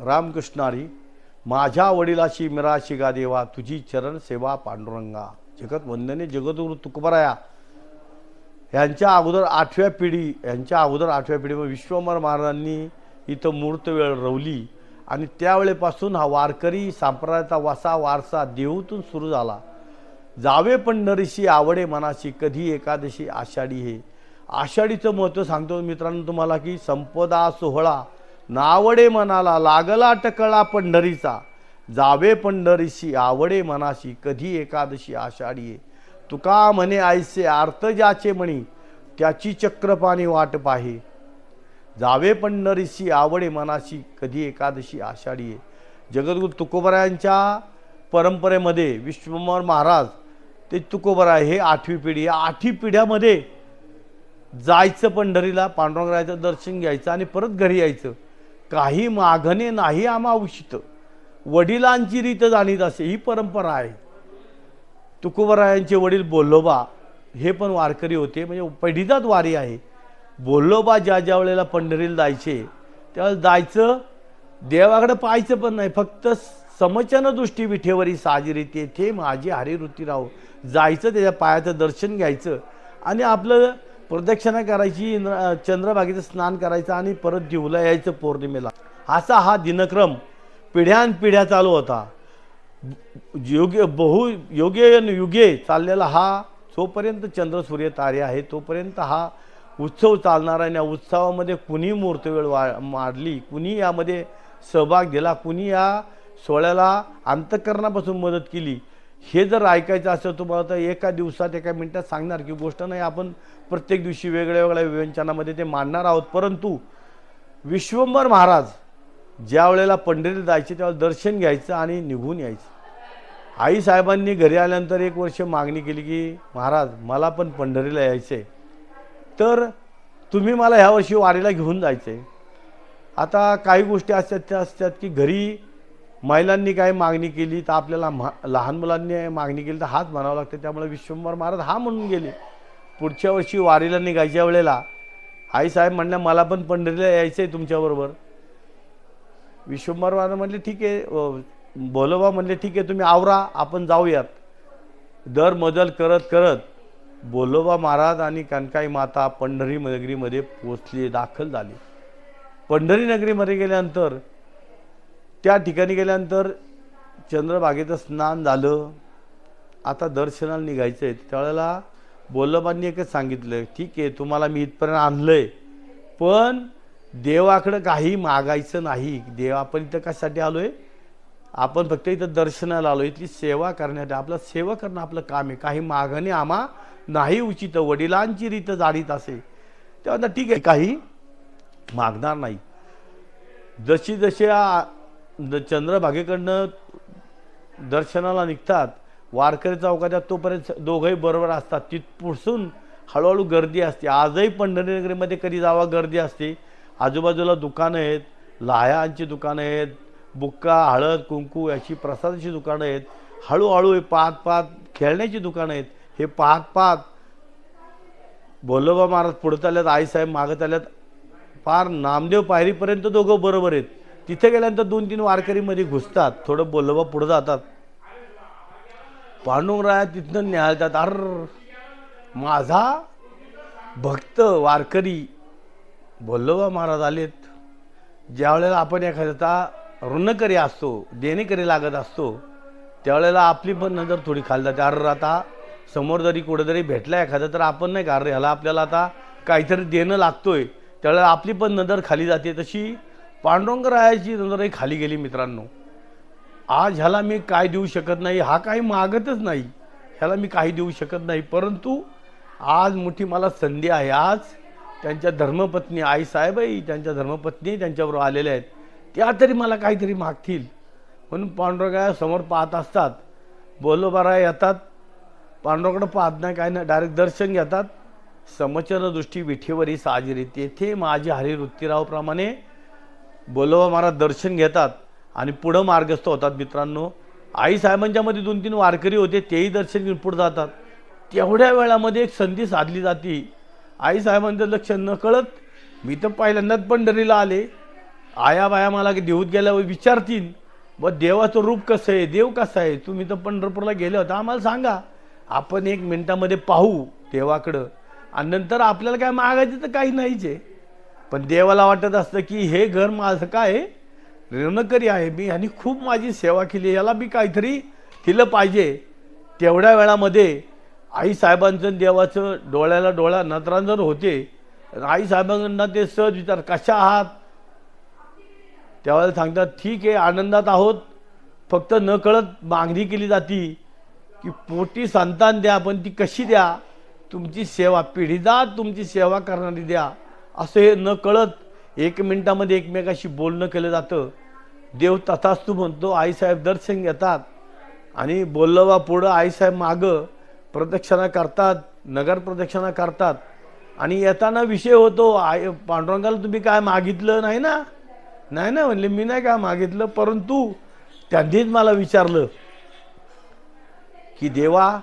रामकृष्णारी माझ्या वडिलाशी मिरा शिगा देवा तुझी चरण सेवा पांडुरंगा. जगत वंदने जगदगुरु तुकबराया यांच्या अगोदर आठव्या पिढी यांच्या अगोदर आठव्या पिढीमध्ये म्हणजे विश्वमर महाराजांनी इथं मूर्त वेळ रवली. आणि त्यावेळेपासून हा वारकरी संप्रदायाचा वासा वारसा देहूतून सुरू झाला. जावे पंढरीशी आवडे मनाशी कधी एकादशी आषाढी हे. आषाढीचं महत्त्व सांगतो मित्रांनो तुम्हाला की संपदा सोहळा नावडे मनाला लागला टकळा पंढरीचा. जावे पंढरीशी आवडे मनाशी कधी एकादशी आषाढी तुका म्हणे आयसे आर्त ज्याचे म्हणी त्याची चक्रपाणी वाट पाहे. जावे पंढरीशी आवडे मनाशी कधी एकादशी आषाढी आहे. जगद्गुरु तुकोबरायांच्या परंपरेमध्ये विश्वंभर महाराज ते तुकोबरा हे आठवी पिढी या आठवी पिढ्यामध्ये जायचं पंढरीला पांडुरंगरायचं दर्शन घ्यायचं आणि परत घरी यायचं. काही मागणे नाही आम्हा उचित वडिलांची रीत जाणीत असे ही परंपरा आहे. तुकोबरायांचे वडील बोल्लोबा हे पण वारकरी होते म्हणजे पिढीजात वारी आहे. बोल्लोबा ज्या ज्या वेळेला पंढरीला जायचे त्यावेळेला जायचं देवाकडे पाहायचं पण नाही फक्त समचन दृष्टी विठेवरी साजरी तेथे माझी हरिवृत्ती राहो. जायचं त्याच्या पायाचं दर्शन घ्यायचं आणि आपलं प्रदक्षिणा करायची न- चंद्रभागेचं स्नान करायचं आणि परत दिवला यायचं पौर्णिमेला. असा हा दिनक्रम पिढ्यानपिढ्या चालू होता. योग्य बहु योगे युगे चाललेला हा जोपर्यंत चंद्र सूर्य तारे आहे तोपर्यंत हा उत्सव चालणार आहे. आणि या उत्सवामध्ये कुणी मूर्तवेळ वा मारली कुणी यामध्ये सहभाग दिला कुणी या सोहळ्याला अंतकरणापासून मदत केली हे जर ऐकायचं असेल तुम्हाला तर एका दिवसात एका मिनिटात सांगणार की गोष्ट नाही. आपण प्रत्येक दिवशी वेगळ्या वेगळ्या व्यंजनामध्ये ते मांडणार आहोत. परंतु विश्वंभर महाराज ज्या वेळेला पंढरीला जायचे त्यावेळेला दर्शन घ्यायचं आणि निघून यायचं. आई साहेबांनी घरी आल्यानंतर एक वर्ष मागणी केली की महाराज मला पण पंढरीला यायचं आहे तर तुम्ही मला ह्या वर्षी वारीला घेऊन जायचं आहे आता काही गोष्टी असतात त्या असतात की घरी महिलांनी काय मागणी केली तर आपल्याला म्हा लहान मुलांनी मागणी केली तर हाच म्हणावं लागतं. त्यामुळे विश्वंभर महाराज हा म्हणून गेले. पुढच्या वर्षी वारीला निघायच्या वेळेला आईसाहेब म्हणल्या मला पण पंढरीला यायचं आहे तुमच्याबरोबर. विश्वंभर महाराज म्हणले ठीक आहे. बोलोबा म्हणले ठीक आहे तुम्ही आवरा आपण जाऊयात. दर मजल करत करत बोलोबा महाराज आणि कनकाई माता पंढरी नगरीमध्ये पोचले दाखल झाले. पंढरी नगरीमध्ये गेल्यानंतर त्या ठिकाणी गेल्यानंतर चंद्रभागेचं स्नान झालं. आता दर्शनाला निघायचं आहे त्यावेळेला बोलबांनी एकच सांगितलं ठीक आहे तुम्हाला मी इथपर्यंत आणलं आहे पण देवाकडं काही मागायचं नाही. देव आपण इथं कशासाठी आलो आहे आपण फक्त इथं दर्शनाला आलो इथली सेवा करण्यासाठी. आपलं सेवा करणं आपलं काम आहे. काही मागणे आम्हा नाही उचित. वडिलांची रीत जाणीत असे. तेव्हा ठीक आहे काही मागणार नाही. जशी जशी चंद्रभागेकडनं दर्शनाला निघतात. वारकरी चौकात तोपर्यंत दोघंही बरोबर असतात. तिथपुसून हळूहळू गर्दी असते. आजही पंढरीनगरीमध्ये कधी जावा गर्दी असते. आजूबाजूला दुकानं आहेत. लाह्यांची दुकानं आहेत. बुक्का हळद कुंकू याची प्रसादाची दुकानं आहेत. हळूहळू हे पाहत पाहत खेळण्याची दुकानं आहेत. हे पाहत पाहत बोलोबा महाराज पुढे चालल्यात आईसाहेब मागत आल्यात फार नामदेव पायरीपर्यंत दोघं बरोबर आहेत. तिथे गेल्यानंतर दोन तीन वारकरीमध्ये घुसतात थोडं बोलोबा पुढं जातात. पांडुरंगराया तिथनं न्यायतात. अर माझा भक्त वारकरी बोल्लोबा महाराज आलेत. ज्यावेळेला आपण एखाद्याचा ऋणकरी असतो देणेकरी लागत असतो त्यावेळेला आपली पण नजर थोडी खाली जाते. अर आता समोर जरी कुठेतरी भेटला एखादा तर आपण नाही का अरे ह्याला आपल्याला आता काहीतरी देणं लागतोय. त्यावेळेला आपली पण नजर खाली जाते. तशी पांडुरंगरायाची नजरही खाली गेली मित्रांनो. आज ह्याला मी काय देऊ शकत नाही हा काही मागतच नाही. ह्याला मी काही देऊ शकत नाही परंतु आज मोठी मला संधी आहे. आज त्यांच्या धर्मपत्नी आईसाहेबही त्यांच्या धर्मपत्नी त्यांच्याबरोबर आलेल्या आहेत. त्या तरी मला काहीतरी मागतील. म्हणून पांडुरंगा समोर पाहत असतात. बोलोबारा येतात. पांडुरंगाकडं पाहत नाही काय नाही. डायरेक्ट दर्शन घेतात. समचन दृष्टी विठेवरी साजरी. तेथे माझे हरिवृत्तीरावप्रमाणे बोलोबा महाराज दर्शन घेतात आणि पुढं मार्गस्थ होतात मित्रांनो. आई साहेबांच्यामध्ये दोन तीन वारकरी होते तेही दर्शन घेऊन पुढं जातात. तेवढ्या वेळामध्ये एक संधी साधली जाते. आई साहेबांचं लक्ष न कळत मी तर पहिल्यांदाच पंढरीला आले. आया बाया मला देऊत गेल्यावर विचारतील व देवाचं रूप कसं आहे? देव कसा आहे? तुम्ही तर पंढरपूरला गेले होता. आम्हाला सांगा. आपण एक मिनटामध्ये पाहू देवाकडं. आणि नंतर आपल्याला काय मागायचं तर काही नाहीच आहे. पण देवाला वाटत असतं की हे घर माझं काय? आहे? ऋणकरी आहे मी आणि खूप माझी सेवा केली याला मी काहीतरी दिलं पाहिजे. तेवढ्या वेळामध्ये आईसाहेबांचं देवाचं डोळ्याला डोळा नत्रांजन होते. आईसाहेबांना ते सहज विचार कशा आहात? त्यावेळेला सांगतात ठीक आहे आनंदात आहोत. फक्त नकळत मागणी केली जाती की पोटी संतान द्या पण ती कशी द्या? तुमची सेवा पिढीजात तुमची सेवा करणारी द्या. असं हे न कळत एक मिनटामध्ये एकमेकाशी बोलणं केलं जातं. देव तथास्तू म्हणतो आईसाहेब दर्शन घेतात आणि बोललं बा पुढं आईसाहेब मागं प्रदक्षिणा करतात नगर प्रदक्षिणा करतात. आणि येताना विषय होतो आई पांडुरंगाला तुम्ही काय मागितलं नाही ना? नाही ना म्हणले मी नाही काय मागितलं परंतु त्यांनीच मला विचारलं की देवा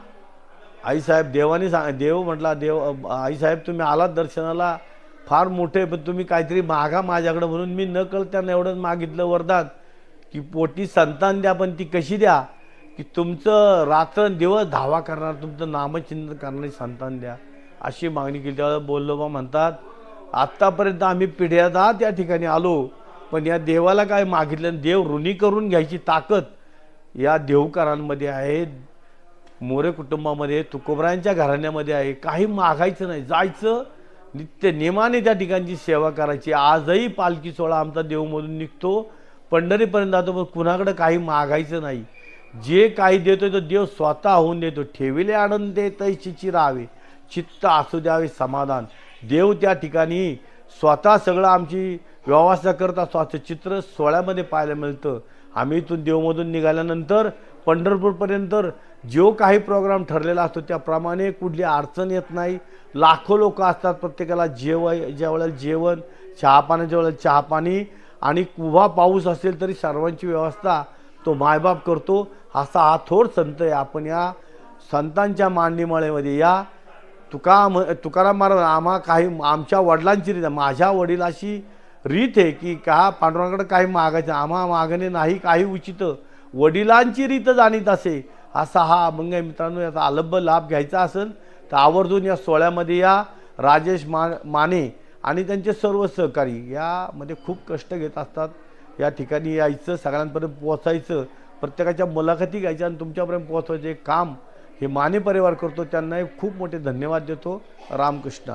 आईसाहेब देवाने सांग देव म्हटला देव आईसाहेब तुम्ही आलात दर्शनाला फार मोठे पण तुम्ही काहीतरी मागा माझ्याकडं म्हणून. मी न कळत त्यांना एवढंच मागितलं वरदान की पोटी संतान द्या पण ती कशी द्या? की तुमचं रात्र दिवस धावा करणार तुमचं नामचिंतन करणारी संतान द्या. अशी मागणी केली. त्यावेळेला बोललो बा म्हणतात आत्तापर्यंत आम्ही पिढ्यादा त्या ठिकाणी आलो पण या देवाला काय मागितलं? देव ऋणी करून घ्यायची ताकद या देवकरांमध्ये आहे. मोरे कुटुंबामध्ये तुकोबरायांच्या घराण्यामध्ये आहे. काही मागायचं नाही. जायचं नित्य नेमाने त्या ठिकाणची सेवा करायची. आजही पालखी सोहळा आमचा देवमधून निघतो. पंढरीपर्यंत जातो पण कुणाकडं काही मागायचं नाही. जे काही देतोय तो देव स्वतः होऊन देतो. ठेविले आनंद देत चिची राहावे चित्त असू द्यावे समाधान. देव त्या ठिकाणी स्वतः सगळं आमची व्यवस्था असतो. असं चित्र सोळ्यामध्ये पाहायला मिळतं. आम्ही इथून देवमधून निघाल्यानंतर पंढरपूरपर्यंत जो काही प्रोग्राम ठरलेला असतो त्याप्रमाणे कुठली अडचण येत नाही. लाखो लोक असतात प्रत्येकाला जेव ज्यावेळेला जेवण चहापाण्याच्या वेळेला चहापाणी आणि कुभा पाऊस असेल तरी सर्वांची व्यवस्था तो मायबाप करतो. असा हा थोर संत आहे. आपण या संतांच्या मांडीमाळेमध्ये या तुका तुकाराम महाराज आम्हा काही आमच्या वडिलांची माझ्या वडिलाशी रीत आहे की का पांडुरंगाकडे काही मागायचं आम्हा मागणे नाही काही उचित. वडिलांची रीत जाणीत असे. असा हा मग मित्रांनो याचा अलब्ब लाभ घ्यायचा असेल तर आवर्जून या सोहळ्यामध्ये या राजेश मा माने आणि त्यांचे सर्व सहकारी यामध्ये खूप कष्ट घेत असतात. या ठिकाणी यायचं सगळ्यांपर्यंत पोहोचायचं प्रत्येकाच्या मुलाखती घ्यायच्या आणि तुमच्यापर्यंत पोहोचवायचे काम हे माने परिवार करतो. त्यांनाही खूप मोठे धन्यवाद देतो. रामकृष्ण.